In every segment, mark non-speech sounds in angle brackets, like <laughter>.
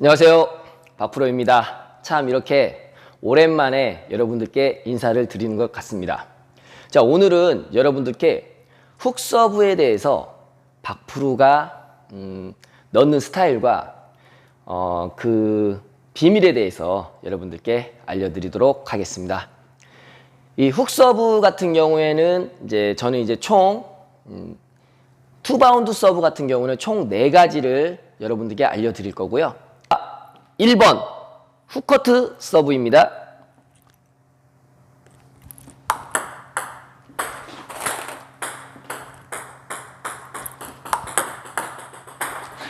안녕하세요. 박프로입니다. 참 이렇게 오랜만에 여러분들께 인사를 드리는 것 같습니다. 자, 오늘은 여러분들께 훅 서브에 대해서 박프로가 음, 넣는 스타일과 어, 그 비밀에 대해서 여러분들께 알려드리도록 하겠습니다. 이 훅 서브 같은 경우에는 이제 저는 이제 총 음, 투바운드 서브 같은 경우는 총 네가지를 여러분들께 알려드릴 거고요. 1번 훅커트 서브입니다.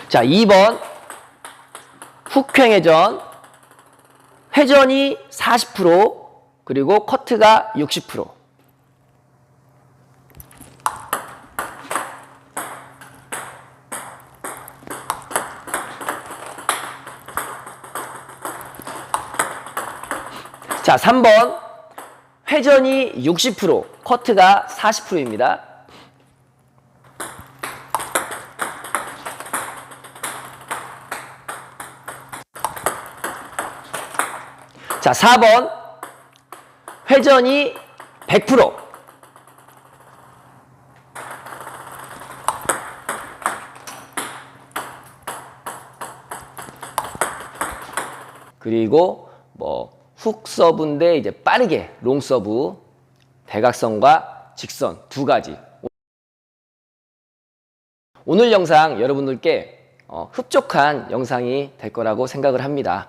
자, 2번 훅횡회전 회전이 40% 그리고 커트가 60% 자, 3번. 회전이 60%, 커트가 40%입니다. 자, 4번. 회전이 100%. 그리고 뭐 훅 서브인데 이제 빠르게 롱 서브 대각선과 직선 두 가지. 오늘 영상 여러분들께 어, 흡족한 영상이 될 거라고 생각을 합니다.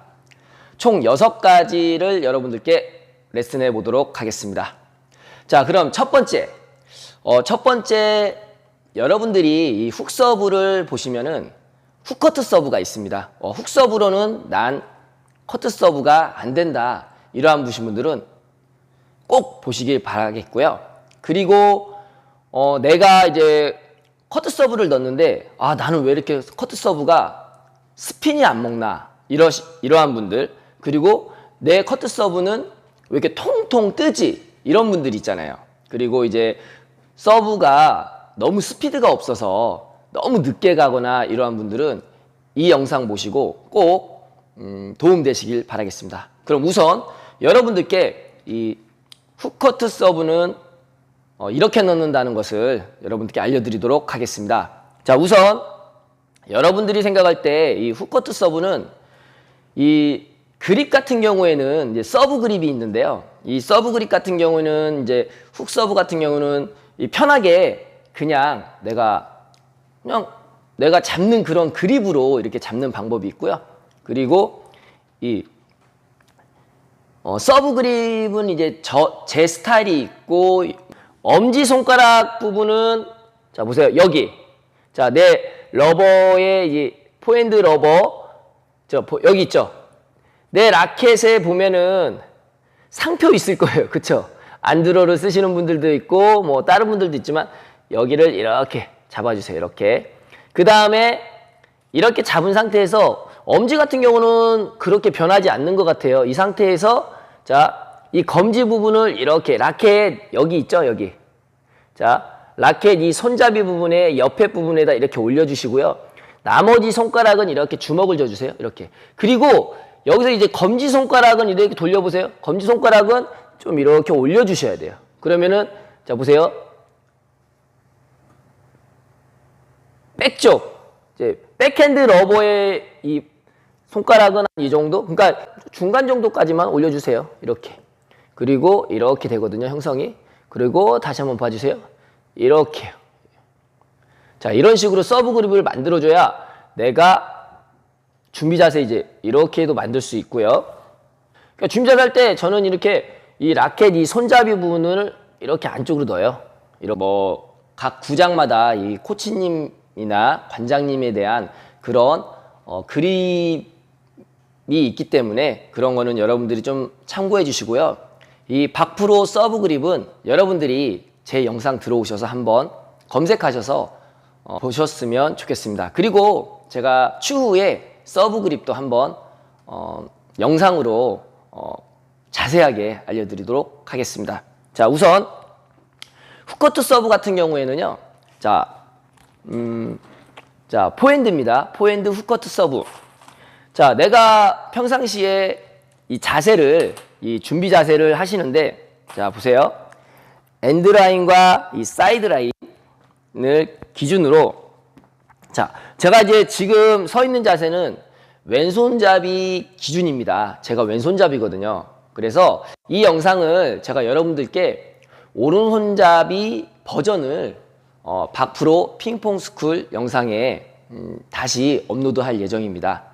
총 여섯 가지를 여러분들께 레슨해 보도록 하겠습니다. 자, 그럼 첫 번째. 어, 첫 번째 여러분들이 이 훅 서브를 보시면은 훅커트 서브가 있습니다. 어, 훅 서브로는 난 커트 서브가 안 된다. 이러한 보신 분들은 꼭 보시길 바라겠고요. 그리고 어, 내가 이제 커트 서브를 넣었는데 아 나는 왜 이렇게 커트 서브가 스핀이 안 먹나 이러 이러한 분들 그리고 내 커트 서브는 왜 이렇게 통통 뜨지 이런 분들 있잖아요. 그리고 이제 서브가 너무 스피드가 없어서 너무 늦게 가거나 이러한 분들은 이 영상 보시고 꼭 음, 도움 되시길 바라겠습니다. 그럼 우선 여러분들께 이 훅커트 서브는 어, 이렇게 넣는다는 것을 여러분들께 알려드리도록 하겠습니다. 자, 우선 여러분들이 생각할 때이 훅커트 서브는 이 그립 같은 경우에는 이제 서브 그립이 있는데요. 이 서브 그립 같은 경우는 이제 훅 서브 같은 경우는 이 편하게 그냥 내가 그냥 내가 잡는 그런 그립으로 이렇게 잡는 방법이 있고요. 그리고 이 어, 서브 그립은 이제 저 제 스타일이 있고 엄지 손가락 부분은 자 보세요. 여기. 자 내 러버의 이 포핸드 러버. 저 보- 여기 있죠? 내 라켓에 보면은 상표 있을 거예요. <laughs> 그쵸? 안드로를 쓰시는 분들도 있고 뭐 다른 분들도 있지만 여기를 이렇게 잡아주세요. 이렇게. 그 다음에 이렇게 잡은 상태에서 엄지 같은 경우는 그렇게 변하지 않는 것 같아요. 이 상태에서 자, 이 검지 부분을 이렇게 라켓 여기 있죠, 여기. 자, 라켓 이 손잡이 부분에 옆에 부분에다 이렇게 올려주시고요. 나머지 손가락은 이렇게 주먹을 져주세요. 이렇게. 그리고 여기서 이제 검지 손가락은 이렇게 돌려보세요. 검지 손가락은 좀 이렇게 올려주셔야 돼요. 그러면은 자 보세요. 백쪽 이제 백핸드 러버의 이 손가락은 한이 정도? 그러니까 중간 정도까지만 올려주세요. 이렇게. 그리고 이렇게 되거든요, 형성이. 그리고 다시 한번 봐주세요. 이렇게요. 자, 이런 식으로 서브 그립을 만들어줘야 내가 준비 자세 이제 이렇게도 만들 수 있고요. 그러니까 준비 자세 할 때 저는 이렇게 이 라켓 이 손잡이 부분을 이렇게 안쪽으로 넣어요. 이런 뭐 각 구장마다 이 코치님이나 관장님에 대한 그런 어, 그립이 있기 때문에 그런 거는 여러분들이 좀 참고해 주시고요. 이 박프로 서브 그립은 여러분들이 제 영상 들어오셔서 한번 검색하셔서 어, 보셨으면 좋겠습니다. 그리고 제가 추후에 서브 그립도 한번 어, 영상으로 어, 자세하게 알려드리도록 하겠습니다. 자, 우선 훅커트 서브 같은 경우에는요. 자, 음, 자 포핸드입니다. 포핸드 훅커트 서브. 자, 내가 평상시에 이 자세를, 이 준비 자세를 하시는데, 자, 보세요. 엔드라인과 이 사이드라인을 기준으로, 자, 제가 이제 지금 서 있는 자세는 왼손잡이 기준입니다. 제가 왼손잡이거든요. 그래서 이 영상을 제가 여러분들께 오른손잡이 버전을 어, 박프로 핑퐁 스쿨 영상에 음, 다시 업로드할 예정입니다.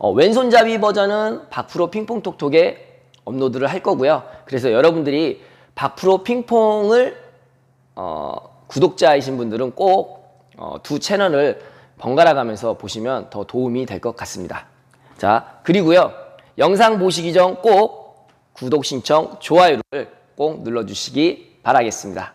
어, 왼손잡이 버전은 박프로 핑퐁 톡톡에 업로드를 할 거고요. 그래서 여러분들이 박프로 핑퐁을 어, 구독자이신 분들은 꼭 어, 두 채널을 번갈아 가면서 보시면 더 도움이 될 것 같습니다. 자, 그리고요. 영상 보시기 전 꼭 구독 신청, 좋아요를 꼭 눌러주시기 바라겠습니다.